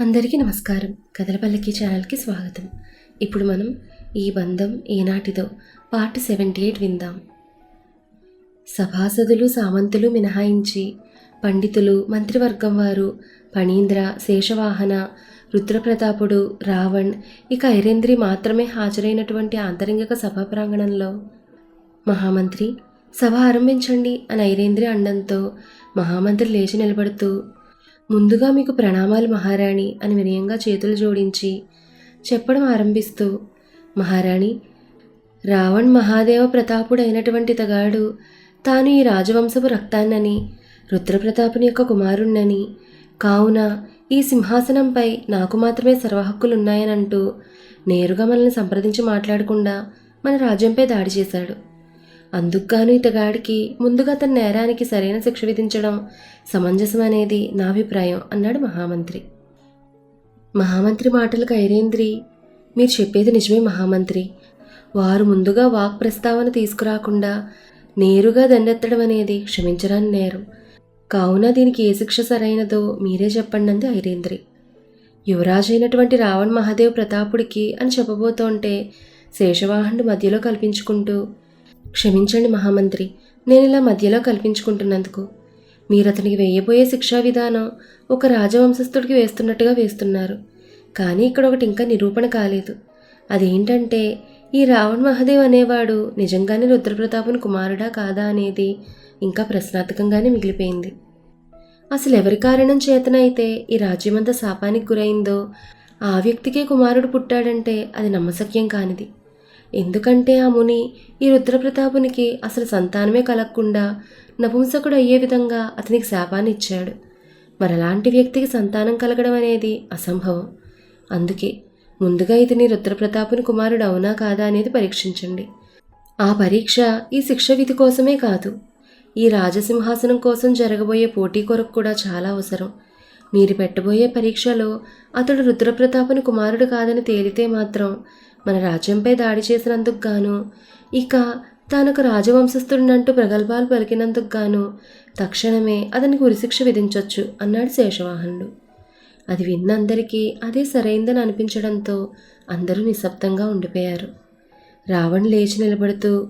అందరికీ నమస్కారం. కథలపల్లకి ఛానల్కి స్వాగతం. ఇప్పుడు మనం ఈ బంధం ఏనాటిదో పార్ట్ సెవెంటీ ఎయిట్ విందాం. సభాసదులు సామంతులు మినహాయించి పండితులు మంత్రివర్గం వారు ఫణీంద్ర శేషవాహన రుద్రప్రతాపుడు రావణ్ ఇక ఐరేంద్రి మాత్రమే హాజరైనటువంటి ఆంతరంగిక సభా ప్రాంగణంలో. మహామంత్రి సభ ఆరంభించండి అని ఐరేంద్రి అండంతో మహామంత్రి లేచి నిలబడుతూ ముందుగా మీకు ప్రణామాలు మహారాణి అని వినయంగా చేతులు జోడించి చెప్పడం ఆరంభిస్తూ మహారాణి రావణ్ మహాదేవ ప్రతాపుడైనటువంటి తగాడు తాను ఈ రాజవంశపు రక్తాన్నని రుద్రప్రతాపుని యొక్క కుమారుణ్ణని కావున ఈ సింహాసనంపై నాకు మాత్రమే సర్వహక్కులున్నాయనంటూ నేరుగా మనల్ని సంప్రదించి మాట్లాడకుండా మన రాజ్యంపై దాడి చేశాడు. అందుకుగాను ఇతగాడికి ముందుగా తన నేరానికి సరైన శిక్ష విధించడం సమంజసం అనేది నా అభిప్రాయం అన్నాడు మహామంత్రి. మహామంత్రి మాటలకు ఐరేంద్రి మీరు చెప్పేది నిజమే మహామంత్రి. వారు ముందుగా వాక్ ప్రస్తావన తీసుకురాకుండా నేరుగా దండెత్తడం అనేది క్షమించరాని నేరం. కావున దీనికి ఏ శిక్ష సరైనదో మీరే చెప్పండి అంది ఐరేంద్రి యువరాజు అయినటువంటి రావణ్ మహాదేవ్ ప్రతాపుడికి అని చెప్పబోతుంటే శేషవాహనుడు మధ్యలో కల్పించుకుంటూ క్షమించండి మహామంత్రి నేను ఇలా మధ్యలో కల్పించుకుంటున్నందుకు. మీరు అతనికి వేయబోయే శిక్షా విధానం ఒక రాజవంశస్థుడికి వేస్తున్నట్టుగా వేస్తున్నారు. కానీ ఇక్కడ ఒకటి ఇంకా నిరూపణ కాలేదు. అదేంటంటే ఈ రావణ్ మహాదేవ్ అనేవాడు నిజంగానే రుద్రప్రతాపుని కుమారుడా కాదా అనేది ఇంకా ప్రశ్నార్థకంగానే మిగిలిపోయింది. అసలు ఎవరి కారణం చేతనైతే ఈ రాజ్యమంతా శాపానికి గురైందో ఆ వ్యక్తికే కుమారుడు పుట్టాడంటే అది నమ్మశక్యం కానిది. ఎందుకంటే ఆ ముని ఈ రుద్రప్రతాపునికి అసలు సంతానమే కలగకుండా నపుంసకుడు అయ్యే విధంగా అతనికి శాపాన్ని ఇచ్చాడు మరి అలాంటి వ్యక్తికి సంతానం కలగడం అనేది అసంభవం. అందుకే ముందుగా ఇతని రుద్రప్రతాపుని కుమారుడు అవునా కాదా అనేది పరీక్షించండి. ఆ పరీక్ష ఈ శిక్ష విధి కోసమే కాదు. ఈ రాజసింహాసనం కోసం జరగబోయే పోటీ కొరకు కూడా చాలా అవసరం. మీరు పెట్టబోయే పరీక్షలో అతడు రుద్రప్రతాపుని కుమారుడు కాదని తేలితే మాత్రం మన రాజ్యంపై దాడి చేసినందుకు గాను ఇక తానొక రాజవంశస్థుడినంటూ ప్రగల్భాలు పలికినందుకు గాను తక్షణమే అతనికి ఉరిశిక్ష విధించవచ్చు అన్నాడు శేషవాహనుడు. అది విన్నందరికీ అదే సరైందని అనిపించడంతో అందరూ నిశ్శబ్దంగా ఉండిపోయారు. రావణ్ లేచి నిలబడుతూ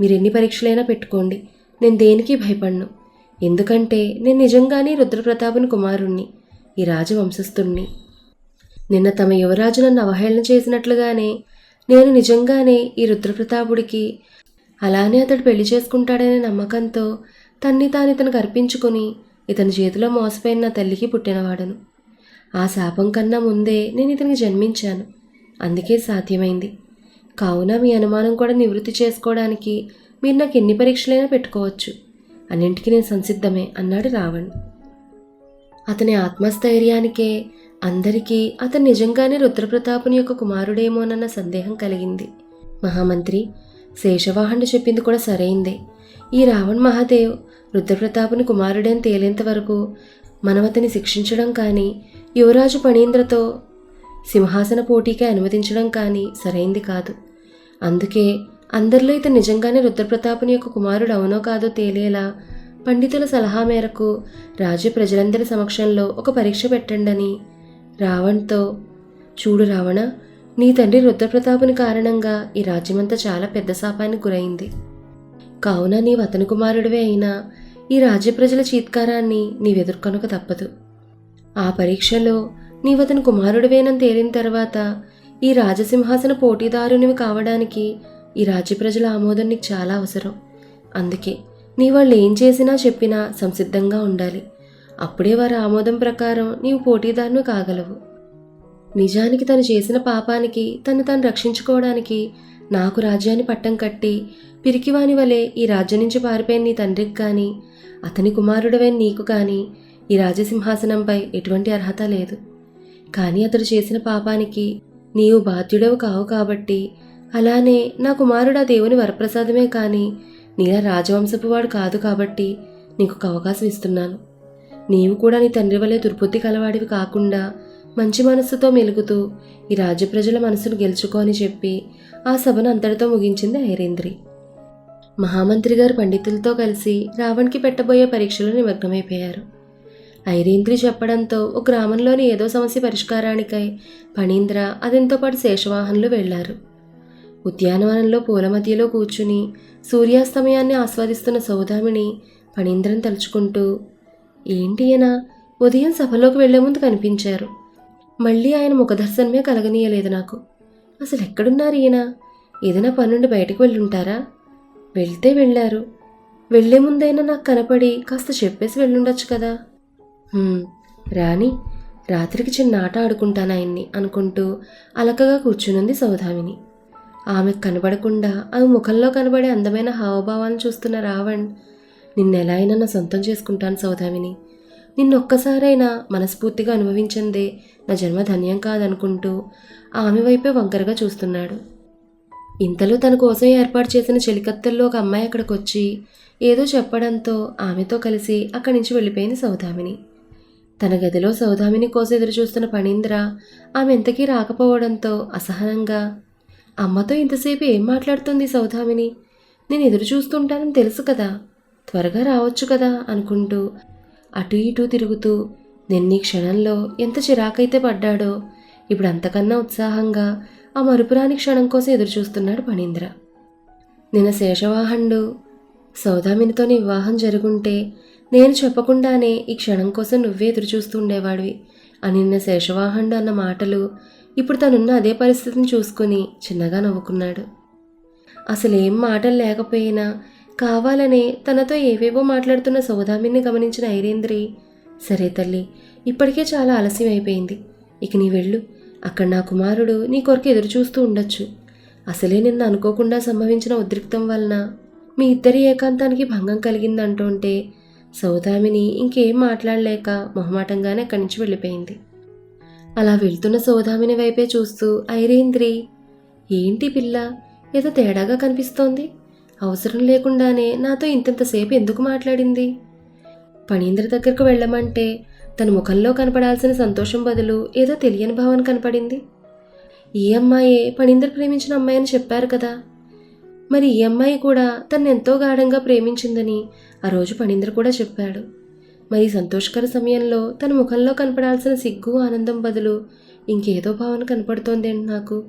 మీరెన్ని పరీక్షలైనా పెట్టుకోండి నేను దేనికి భయపడను? ఎందుకంటే నేను నిజంగానే రుద్రప్రతాపుని కుమారుణ్ణి ఈ రాజవంశస్థుణ్ణి. నిన్న తమ యువరాజు నన్ను అవహేళన చేసినట్లుగానే నేను నిజంగానే ఈ రుద్రప్రతాపుడికి అలానే అతడు పెళ్ళి చేసుకుంటాడనే నమ్మకంతో తన్ని తాను ఇతనికి అర్పించుకుని ఇతని చేతిలో మోసపోయిన నా తల్లికి పుట్టినవాడను. ఆ శాపం కన్నా ముందే నేను ఇతనికి జన్మించాను. అందుకే సాధ్యమైంది. కావున మీ అనుమానం కూడా నివృత్తి చేసుకోవడానికి మీరు నాకు ఎన్ని పరీక్షలైనా పెట్టుకోవచ్చు. అన్నింటికి నేను సంసిద్ధమే అన్నాడు రావణ్. అతని ఆత్మస్థైర్యానికే అందరికీ అతను నిజంగానే రుద్రప్రతాపుని యొక్క కుమారుడేమోనన్న సందేహం కలిగింది. మహామంత్రి శేషవాహనుడు చెప్పింది కూడా సరైందే. ఈ రావణ్ మహాదేవ్ రుద్రప్రతాపుని కుమారుడని తేలేంత వరకు మనం శిక్షించడం కానీ యువరాజు పణీంద్రతో సింహాసన పోటీకి అనుమతించడం కానీ సరైంది కాదు. అందుకే అందరిలో ఇతను నిజంగానే రుద్రప్రతాపుని యొక్క కుమారుడు అవునో కాదో తేలేలా పండితుల సలహా మేరకు రాజ్య ప్రజలందరి సమక్షంలో ఒక పరీక్ష పెట్టండని రావణ్తో. చూడు రావణ నీ తండ్రి రుద్రప్రతాపుని కారణంగా ఈ రాజ్యమంతా చాలా పెద్ద శాపానికి గురైంది. కావున నీవు అతని కుమారుడివే అయినా ఈ రాజ్య ప్రజల చీత్కారాన్ని నీవెదుర్కొనక తప్పదు. ఆ పరీక్షలో నీవతని కుమారుడివేనని తేలిన తర్వాత ఈ రాజసింహాసన పోటీదారునివి కావడానికి ఈ రాజ్య ప్రజల ఆమోదం నీకు చాలా అవసరం. అందుకే నీ వాళ్ళు ఏం చేసినా చెప్పినా సంసిద్ధంగా ఉండాలి. అప్పుడే వారి ఆమోదం ప్రకారం నీవు పోటీదారును కాగలవు. నిజానికి తను చేసిన పాపానికి తను తాను రక్షించుకోవడానికి నాకు రాజ్యాన్ని పట్టం కట్టి పిరికివాని వలె ఈ రాజ్యం నుంచి పారిపోయిన నీ తండ్రికి కానీ అతని కుమారుడవైన నీకు కానీ ఈ రాజసింహాసనంపై ఎటువంటి అర్హత లేదు. కానీ అతడు చేసిన పాపానికి నీవు బాధ్యుడవు కావు కాబట్టి అలానే నా కుమారుడు ఆ దేవుని వరప్రసాదమే కానీ నీలా రాజవంశపు వాడు కాదు కాబట్టి నీకు ఒక అవకాశం ఇస్తున్నాను. నీవు కూడా నీ తండ్రి వలె దుర్బుద్ధి కలవాడివి కాకుండా మంచి మనస్సుతో మెలుగుతూ ఈ రాజ్య ప్రజల మనసును గెలుచుకోని చెప్పి ఆ సభను అంతటితో ముగించింది ఐరేంద్రి మహామంత్రి గారు పండితులతో కలిసి రావణ్కి పెట్టబోయే పరీక్షలో నిమగ్నమైపోయారు. ఐరేంద్రి చెప్పడంతో ఒక గ్రామంలోని ఏదో సమస్య పరిష్కారానికై ఫణీంద్ర అతనితో పాటు శేషవాహన్లు వెళ్ళారు. ఉద్యానవనంలో పూల మధ్యలో కూర్చుని సూర్యాస్తమయాన్ని ఆస్వాదిస్తున్న సౌదామిని ఫణీంద్రని తలుచుకుంటూ ఏంటి ఈయన ఉదయం సభలోకి వెళ్ళే ముందు కనిపించారు. మళ్ళీ ఆయన ముఖదర్శనమే కలగనీయలేదు నాకు. అసలు ఎక్కడున్నారు ఈయన? ఏదైనా పనుండి బయటకు వెళ్ళుంటారా? వెళ్తే వెళ్ళారు. వెళ్ళే ముందైనా నాకు కనపడి కాస్త చెప్పేసి వెళ్ళుండొచ్చు కదా. రాణి రాని రాత్రికి చిన్న ఆట ఆడుకుంటాను ఆయన్ని అనుకుంటూ అలకగా కూర్చునుంది సౌధామిని. ఆమెకు కనబడకుండా ఆమె ముఖంలో కనబడే అందమైన హావభావాలను చూస్తున్న రావణ్ నిన్నెలా అయినా నా సొంతం చేసుకుంటాను సౌదామిని. నిన్నొక్కసారైనా మనస్ఫూర్తిగా అనుభవించిందే నా జన్మ ధన్యం కాదనుకుంటూ ఆమె వైపే వంకరగా చూస్తున్నాడు. ఇంతలో తన కోసం ఏర్పాటు చేసిన చెలికత్తెల్లో ఒక అమ్మాయి అక్కడికి వచ్చి ఏదో చెప్పడంతో ఆమెతో కలిసి అక్కడి నుంచి వెళ్ళిపోయింది సౌదామిని. తన గదిలో సౌదామిని కోసం ఎదురు చూస్తున్న పణీంద్ర ఆమె ఎంతకీ రాకపోవడంతో అసహనంగా అమ్మతో ఇంతసేపు ఏం మాట్లాడుతుంది సౌదామిని? నేను ఎదురు చూస్తుంటానని తెలుసు కదా. త్వరగా రావచ్చు కదా అనుకుంటూ అటు ఇటు తిరుగుతూ నిన్ని క్షణంలో ఎంత చిరాకైతే పడ్డాడో ఇప్పుడు అంతకన్నా ఉత్సాహంగా ఆ మరుపురాని క్షణం కోసం ఎదురుచూస్తున్నాడు పణీంద్ర. నిన్న శేషవాహనుడు సౌదామినితో నీ వివాహం జరుగుంటే నేను చెప్పకుండానే ఈ క్షణం కోసం నువ్వే ఎదురుచూస్తూ ఉండేవాడివి అని నిన్న శేషవాహనుడు అన్న మాటలు ఇప్పుడు తనున్న అదే పరిస్థితిని చూసుకుని చిన్నగా నవ్వుకున్నాడు. అసలేం మాటలు లేకపోయినా కావాలనే తనతో ఏవేవో మాట్లాడుతున్న సౌదామిని గమనించిన ఐరేంద్రి సరే తల్లి ఇప్పటికే చాలా ఆలస్యం అయిపోయింది. ఇక నీ వెళ్ళు అక్కడ నా కుమారుడు నీ కొరకు ఎదురు చూస్తూ ఉండొచ్చు. అసలే నిన్న అనుకోకుండా సంభవించిన ఉద్రిక్తం వలన మీ ఇద్దరి ఏకాంతానికి భంగం కలిగిందంటుంటే సౌదామిని ఇంకేం మాట్లాడలేక మొహమాటంగానే అక్కడి నుంచి వెళ్ళిపోయింది. అలా వెళ్తున్న సౌదామిని వైపే చూస్తూ ఐరేంద్రి ఏంటి పిల్ల? ఏదో తేడాగా కనిపిస్తోంది? అవసరం లేకుండానే నాతో ఇంతంతసేపు ఎందుకు మాట్లాడింది? పణీంద్ర దగ్గరకు వెళ్ళమంటే తన ముఖంలో కనపడాల్సిన సంతోషం బదులు ఏదో తెలియని భావన కనపడింది. ఈ అమ్మాయే పణీంద్ర ప్రేమించిన అమ్మాయి అని చెప్పారు కదా. మరి ఈ అమ్మాయి కూడా తను ఎంతో గాఢంగా ప్రేమించిందని ఆ రోజు పణీంద్ర కూడా చెప్పాడు. మరి సంతోషకర సమయంలో తన ముఖంలో కనపడాల్సిన సిగ్గు ఆనందం బదులు ఇంకేదో భావన కనపడుతోందేంటి నాకు?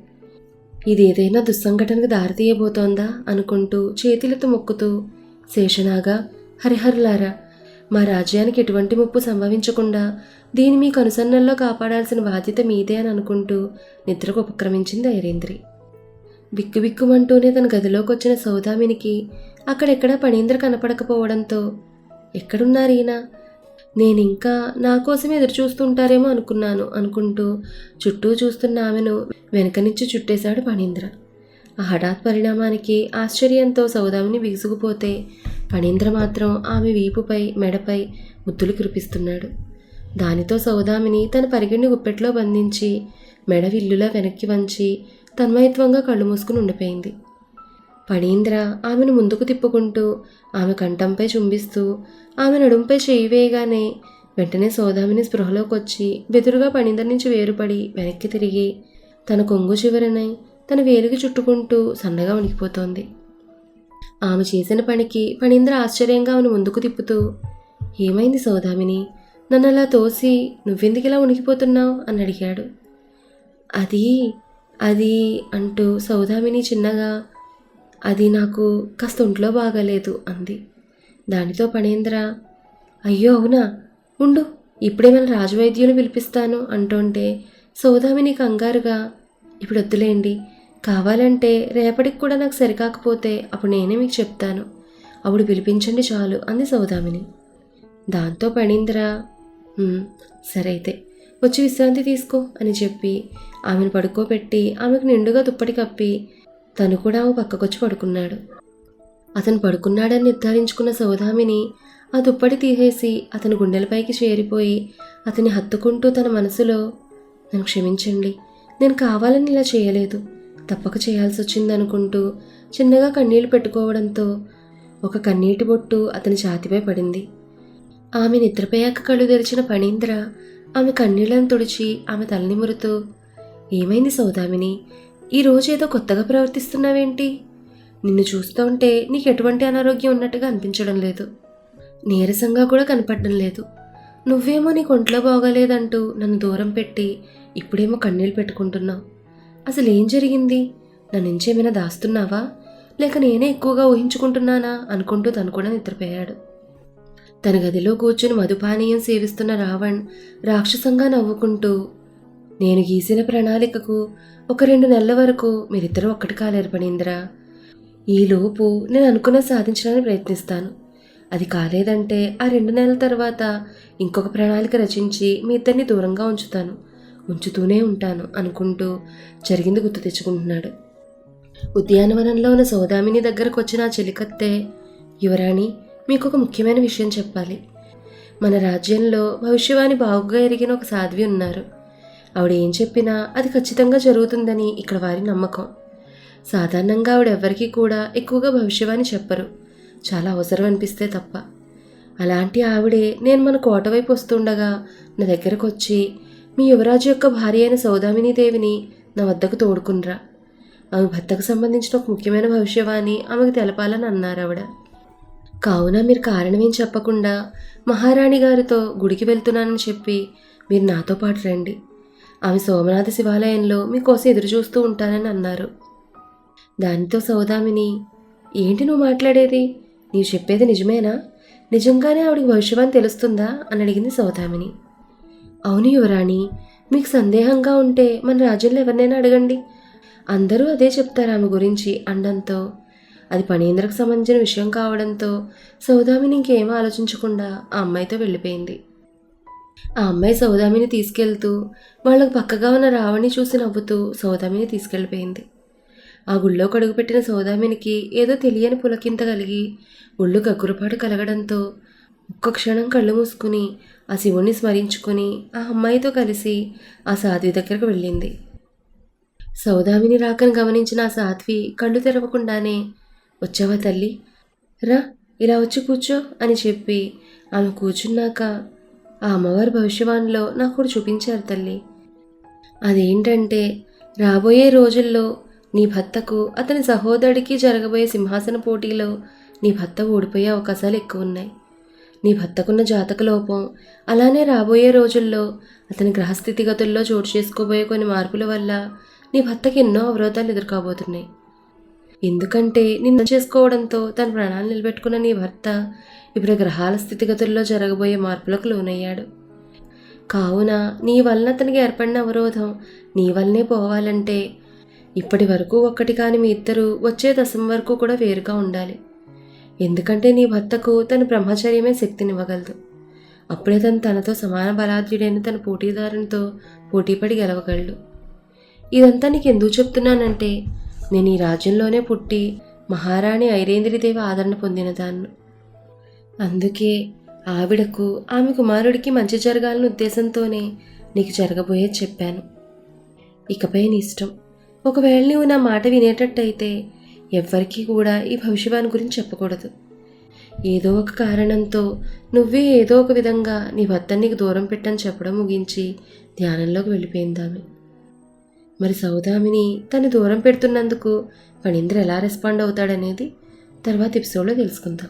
ఇది ఏదైనా దుస్సంఘటనకు దారితీయబోతోందా అనుకుంటూ చేతులతో మొక్కుతూ శేషనాగా హరిహరులారా మా రాజ్యానికి ఎటువంటి ముప్పు సంభవించకుండా దీని మీ కనుసన్నల్లో కాపాడాల్సిన బాధ్యత మీదే అని అనుకుంటూ నిద్రకు ఉపక్రమించింది ఐరేంద్రి. బిక్కుబిక్కుమంటూనే తన గదిలోకి వచ్చిన సౌదామినికి అక్కడెక్కడా పణీంద్ర కనపడకపోవడంతో ఎక్కడున్నారు నేను నేనింకా నా కోసం ఎదురు చూస్తుంటారేమో అనుకున్నాను అనుకుంటూ చుట్టూ చూస్తున్న ఆమెను వెనక నుంచి చుట్టేశాడు పణీంద్ర. ఆ హఠాత్ పరిణామానికి ఆశ్చర్యంతో సౌదామిని బిగుసుకుపోతే పణీంద్ర మాత్రం ఆమె వీపుపై మెడపై ముద్దులు కురిపిస్తున్నాడు. దానితో సౌదామిని తన పరిగెడిని గుప్పెట్లో బంధించి మెడ విల్లులా వెనక్కి వంచి తన్మయత్వంగా కళ్ళు మూసుకుని ఉండిపోయింది. పణీంద్ర ఆమెను ముందుకు తిప్పుకుంటూ ఆమె కంఠంపై చుంబిస్తూ ఆమె నడుంపై చేయి వేయగానే వెంటనే సోదామిని స్పృహలోకి వచ్చి బెదురుగా పణీంద్ర నుంచి వేరుపడి వెనక్కి తిరిగి తన కొంగు చివరనై తన వేలికి చుట్టుకుంటూ సన్నగా ఉనికిపోతోంది ఆమె చేసిన పనికి పణీంద్ర ఆశ్చర్యంగా ఆమెను ముందుకు తిప్పుతూ ఏమైంది సోదామిని? నన్ను అలా తోసి నువ్వెందుకిలా ఉనికిపోతున్నావు అని అడిగాడు. అది అది అంటూ సౌదామిని చిన్నగా అది నాకు కాస్త ఒంట్లో బాగాలేదు అంది. దానితో పణేంద్ర అయ్యో అవునా? ఉండు ఇప్పుడే మన రాజవైద్యులు పిలిపిస్తాను అంటుంటే సౌదామిని కంగారుగా ఇప్పుడు వద్దులేండి కావాలంటే రేపటికి కూడా నాకు సరికాకపోతే అప్పుడు నేనే మీకు చెప్తాను. అప్పుడు పిలిపించండి చాలు అంది సౌదామిని. దాంతో పణీంద్ర సరే అయితే వచ్చి విశ్రాంతి తీసుకో అని చెప్పి ఆమెను పడుకోబెట్టి ఆమెకు నిండుగా దుప్పటి కప్పి తను కూడా ఓ పక్కకొచ్చి పడుకున్నాడు. అతను పడుకున్నాడని నిర్ధారించుకున్న సౌదామిని ఆ దుప్పటి తీసేసి అతని గుండెలపైకి చేరిపోయి అతన్ని హత్తుకుంటూ తన మనసులో నన్ను క్షమించండి నేను కావాలని ఇలా చేయలేదు. తప్పక చేయాల్సి వచ్చింది అనుకుంటూ చిన్నగా కన్నీళ్ళు పెట్టుకోవడంతో ఒక కన్నీటి బొట్టు అతని ఛాతిపై పడింది. ఆమె నిద్రపోయాక కళ్ళు తెరిచిన పణీంద్ర ఆమె కన్నీళ్ళను తుడిచి ఆమె తలనిమురుతూ ఏమైంది సౌదామిని? ఈ రోజు ఏదో కొత్తగా ప్రవర్తిస్తున్నావేంటి? నిన్ను చూస్తూ ఉంటే నీకు ఎటువంటి అనారోగ్యం ఉన్నట్టుగా అనిపించడం లేదు. నీరసంగా కూడా కనపడడం లేదు. నువ్వేమో నీకు ఒంట్లో బాగోలేదంటూ నన్ను దూరం పెట్టి ఇప్పుడేమో కన్నీళ్ళు పెట్టుకుంటున్నావు అసలు ఏం జరిగింది? నా నుంచి ఏమైనా దాస్తున్నావా? లేక నేనే ఎక్కువగా ఊహించుకుంటున్నానా? అనుకుంటూ తను కూడా నిద్రపోయాడు. తన గదిలో కూర్చుని మధుపానీయం సేవిస్తున్న రావణ్ రాక్షసంగా నవ్వుకుంటూ నేను గీసిన ప్రణాళికకు ఒక రెండు నెలల వరకు మీరిద్దరూ ఒక్కటి కాలేరు పనీంద్రా ఈలోపు నేను అనుకున్న సాధించడానికి ప్రయత్నిస్తాను. అది కాలేదంటే ఆ రెండు నెలల తర్వాత ఇంకొక ప్రణాళిక రచించి మీ ఇద్దరిని దూరంగా ఉంచుతాను. ఉంచుతూనే ఉంటాను అనుకుంటూ జరిగింది గుర్తు తెచ్చుకుంటున్నాడు. ఉద్యానవనంలో ఉన్న సౌదామిని దగ్గరకు వచ్చిన ఆ చెలికత్తే యువరాణి మీకు ఒక ముఖ్యమైన విషయం చెప్పాలి. మన రాజ్యంలో భవిష్యవాణి బాగుగా ఎరిగిన ఒక సాధ్వి ఉన్నారు. ఆవిడ ఏం చెప్పినా అది ఖచ్చితంగా జరుగుతుందని ఇక్కడ వారి నమ్మకం. సాధారణంగా ఆవిడ ఎవరికీ కూడా ఎక్కువగా భవిష్యవాణి చెప్పరు. చాలా అవసరం అనిపిస్తే తప్ప. అలాంటి ఆవిడే నేను మన కోట వైపు వస్తుండగా నా దగ్గరకు వచ్చి మీ యువరాజు యొక్క భార్య అయిన సౌదామిని దేవిని నా వద్దకు తోడుకునిరా. ఆమె భర్తకు సంబంధించిన ఒక ముఖ్యమైన భవిష్యవాణి ఆమెకు తెలపాలని అన్నారు ఆవిడ. కావున మీరు కారణమేం చెప్పకుండా మహారాణి గారితో గుడికి వెళ్తున్నానని చెప్పి మీరు నాతో పాటు రండి. ఆమె సోమనాథ శివాలయంలో మీకోసం ఎదురు చూస్తూ ఉంటానని అన్నారు. దానితో సౌదామిని ఏంటి నువ్వు మాట్లాడేది? నీవు చెప్పేది నిజమేనా? నిజంగానే ఆవిడకి భవిష్యవాణి తెలుస్తుందా? అని అడిగింది సౌదామిని. అవును యువరాణి మీకు సందేహంగా ఉంటే మన రాజ్యంలో ఎవరినైనా అడగండి. అందరూ అదే చెప్తారు ఆమె గురించి అండంతో అది పణేంద్రకు సంబంధించిన విషయం కావడంతో సౌదామిని ఇంకేం ఆలోచించకుండా ఆ అమ్మాయితో వెళ్ళిపోయింది. ఆ అమ్మాయి సౌదామిని తీసుకెళ్తూ వాళ్ళకు పక్కగా ఉన్న రావణి చూసి నవ్వుతూ సౌదామిని తీసుకెళ్ళిపోయింది. ఆ గుళ్ళో కడుగుపెట్టిన సౌదామినికి ఏదో తెలియని పులకింత కలిగి ఒళ్ళు గగ్గురపాటు కలగడంతో ఒక్క క్షణం కళ్ళు మూసుకుని ఆ శివుణ్ణి స్మరించుకుని ఆ అమ్మాయితో కలిసి ఆ సాధ్వి దగ్గరకు వెళ్ళింది. సౌదామిని రాకను గమనించిన ఆ సాధ్వి కళ్ళు తెరవకుండానే వచ్చావా తల్లి? రా ఇలా వచ్చి కూర్చో అని చెప్పి ఆమె కూర్చున్నాక ఆ అమ్మవారి భవిష్యవాణిలో నాకు కూడా చూపించారు తల్లి. అదేంటంటే రాబోయే రోజుల్లో నీ భర్తకు అతని సహోదరుడికి జరగబోయే సింహాసన పోటీలో నీ భర్త ఓడిపోయే అవకాశాలు ఎక్కువ ఉన్నాయి. నీ భర్తకున్న జాతక లోపం అలానే రాబోయే రోజుల్లో అతని గ్రహస్థితిగతుల్లో చోటు చేసుకోబోయే కొన్ని మార్పుల వల్ల నీ భర్తకి ఎన్నో అవరోధాలు ఎదుర్కోబోతున్నాయి. ఎందుకంటే నిన్ను చేసుకోవడంతో తన ప్రాణాలు నిలబెట్టుకున్న నీ భర్త ఇప్పుడు గ్రహాల స్థితిగతుల్లో జరగబోయే మార్పులకు లోనయ్యాడు. కావున నీ వలన అతనికి ఏర్పడిన అవరోధం నీ వల్లనే పోవాలంటే ఇప్పటి వరకు ఒక్కటి కాని మీ ఇద్దరు వచ్చే దశం వరకు కూడా వేరుగా ఉండాలి. ఎందుకంటే నీ భర్తకు తన బ్రహ్మచర్యమే శక్తినివ్వగలదు. అప్పుడే తను తనతో సమాన బలాధ్యుడైన తన పోటీదారునితో పోటీపడి గెలవగలడు. ఇదంతా నీకు ఎందుకు చెప్తున్నానంటే నేను ఈ రాజ్యంలోనే పుట్టి మహారాణి ఐరేంద్రిదేవి ఆదరణ పొందిన దాన్ని. అందుకే ఆవిడకు ఆమె కుమారుడికి మంచి జరగాలని ఉద్దేశంతోనే నీకు జరగబోయేది చెప్పాను. ఇకపై నీ ఇష్టం. ఒకవేళ నువ్వు నా మాట వినేటట్టయితే ఎవ్వరికీ కూడా ఈ భవిష్యవాణి గురించి చెప్పకూడదు. ఏదో ఒక కారణంతో నువ్వే ఏదో ఒక విధంగా నీ భర్త నీకు దూరం పెట్టని చెప్పడం ముగించి ధ్యానంలోకి వెళ్ళిపోయింది ఆమె. మరి సౌదామిని తను దూరం పెడుతున్నందుకు ఫణీంద్ర ఎలా రెస్పాండ్ అవుతాడనేది తర్వాత ఎపిసోడ్లో తెలుసుకుందాం.